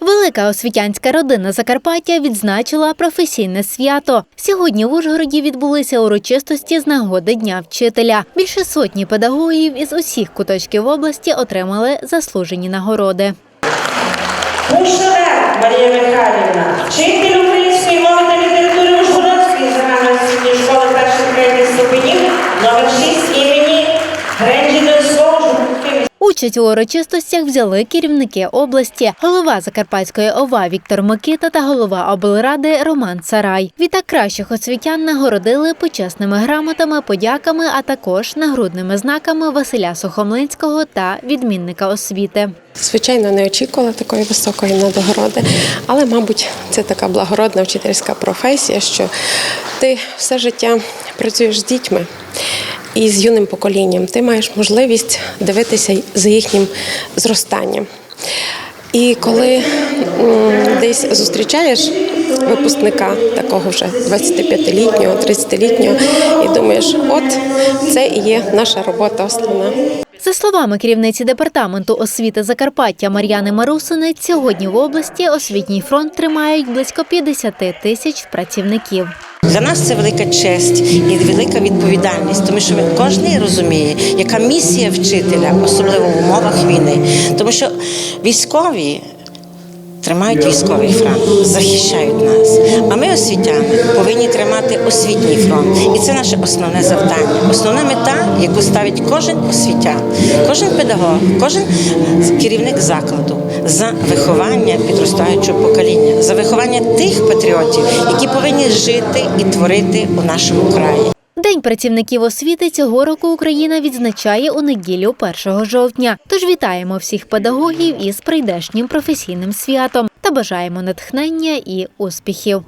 Велика освітянська родина Закарпаття відзначила професійне свято. Сьогодні в Ужгороді відбулися урочистості з нагоди Дня вчителя. Більше сотні педагогів із усіх куточків області отримали заслужені нагороди. Марія Михайлівна, вчитель Участь у урочистостях взяли керівники області, голова Закарпатської ОВА Віктор Микита та голова облради Роман Царай. Відтак кращих освітян нагородили почесними грамотами, подяками, а також нагрудними знаками Василя Сухомлинського та відмінника освіти. Звичайно, не очікувала такої високої нагороди, але, мабуть, це така благородна вчительська професія, що ти все життя працюєш з дітьми і з юним поколінням. Ти маєш можливість дивитися за їхнім зростанням. І коли десь зустрічаєш випускника такого вже 25-літнього, 30-літнього, і думаєш, от це і є наша робота основна. За словами керівниці департаменту освіти Закарпаття Мар'яни Марусинець, сьогодні в області освітній фронт тримають близько 50 тисяч працівників. Для нас це велика честь і велика відповідальність, тому що кожен розуміє, яка місія вчителя, особливо в умовах війни, тому що військові. Тримають військовий фронт, захищають нас. А ми, освітяни, повинні тримати освітній фронт. І це наше основне завдання, основна мета, яку ставить кожен освітян, кожен педагог, кожен керівник закладу за виховання підростаючого покоління, за виховання тих патріотів, які повинні жити і творити у нашому краї. День працівників освіти цього року Україна відзначає у неділю 1 жовтня. Тож вітаємо всіх педагогів із прийдешнім професійним святом та бажаємо натхнення і успіхів.